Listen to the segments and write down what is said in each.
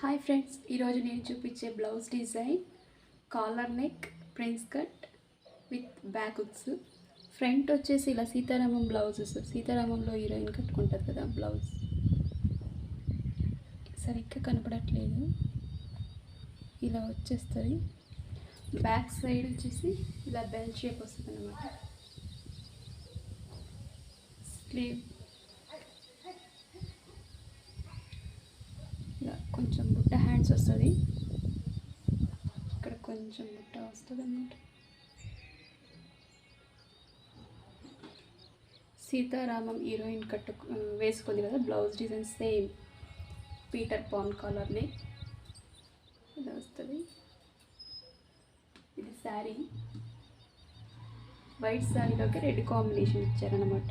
Hi friends ఈరోజు నేను చూపించే blouse design collar neck prince cut with back hooks front వచ్చేసి ఇలా సీతారామం బ్లౌజెస్. సీతారామంలో హీరోయిన్ కట్టుకుంటారు కదా బ్లౌజ్. సరిగ్గా కనపడట్లేదు. ఇలా వచ్చేస్తుంది. బ్యాక్ సైడ్ వచ్చేసి ఇలా బెల్ షేప్ వస్తుంది అన్నమాట స్లీవ్ ఇలా కొంచెం బుట్ట హ్యాండ్స్ వస్తుంది. ఇక్కడ కొంచెం బుట్ట వస్తుంది అన్నమాట సీతారామం హీరోయిన్ కట్టు వేసుకుంది కదా blouse design same Peter Pan కాలర్ని ఇలా వస్తుంది. ఇది శారీ వైట్ శారీలోకి రెడ్ కాంబినేషన్ ఇచ్చారనమాట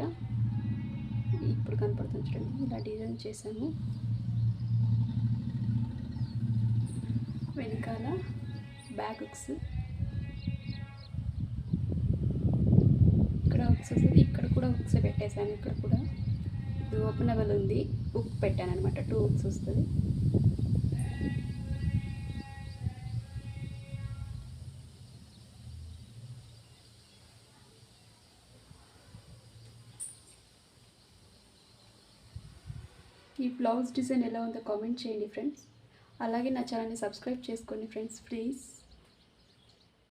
ఇప్పుడు కనపడుతుంది చూడండి ఇలా డిజైన్ చేశాము. వెనకాల బ్యాగ్స్. ఇక్కడ హుక్స్ వస్తుంది. ఇక్కడ కూడా హుక్స్ పెట్టేశాను. ఇక్కడ కూడా ఇది అవల్ ఉంది. హుక్ పెట్టాను అనమాట టూ హుక్స్ వస్తుంది. ఈ బ్లౌజ్ డిజైన్ ఎలా ఉందో కామెంట్ చేయండి ఫ్రెండ్స్. అలాగే నా ఛానల్ని సబ్స్క్రైబ్ చేసుకోండి ఫ్రెండ్స్ ప్లీజ్.